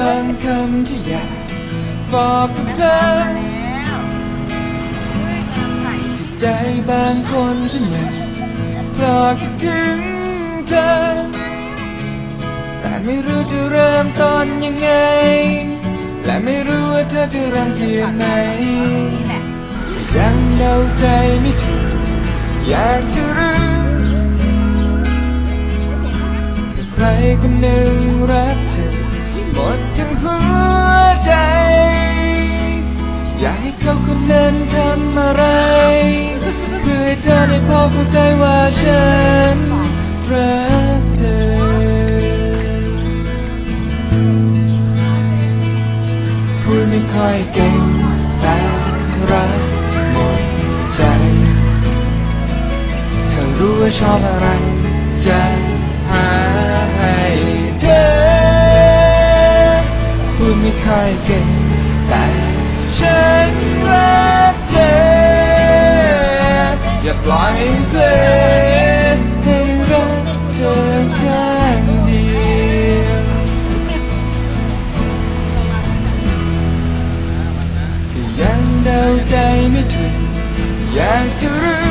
บางคำที่อยากบอกกับเธอที่ใจบางคนจะเหนื่อยเพราะคิดถึงเธอแต่ไม่รู้จะเริ่มต้นยังไง และไม่รู้ว่าเธอจะรังเกียจไหมยังเดาใจไม่ถูกอยากจะรู้ ค่อยเก่งแต่รักหมดใจ เธอรู้ว่าชอบอะไรจะหาให้เธอพูดไม่ค่อยเก่งแต่ฉันรักเธอ อย่าปล่อยเพลงให้รักเธอ อยากจะรู้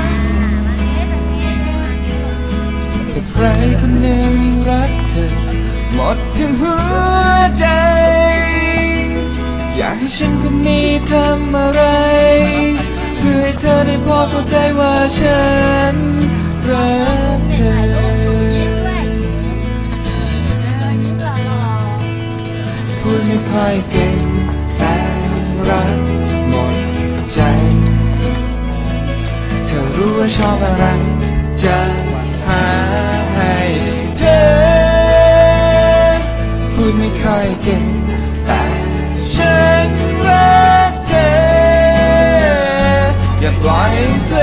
แต่ใครคนหนึ่งรักเธอ หมดทั้งหัวใจ อยากให้ฉันคนนี้ทำอะไร เพื่อให้เธอได้พอเข้าใจว่าฉันรักเธอพูดไม่ค่อยเก่ง ว่าชอบอะไร จะหาให้เธอ พูดไม่ค่อยเก่งแต่ฉันรักเธอ อย่าปล่อยให้เธอ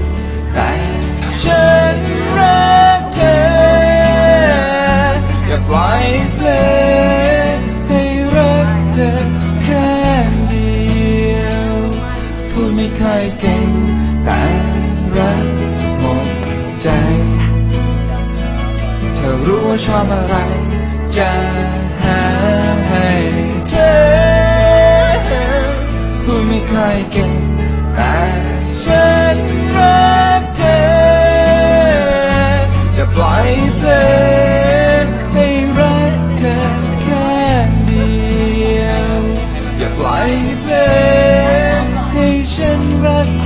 ไม่ค่อยเก่ง แต่รักหมดใจ เธอรู้ว่าชอบอะไร จะหาให้เธอพูดไม่ค่อยเก่งแต่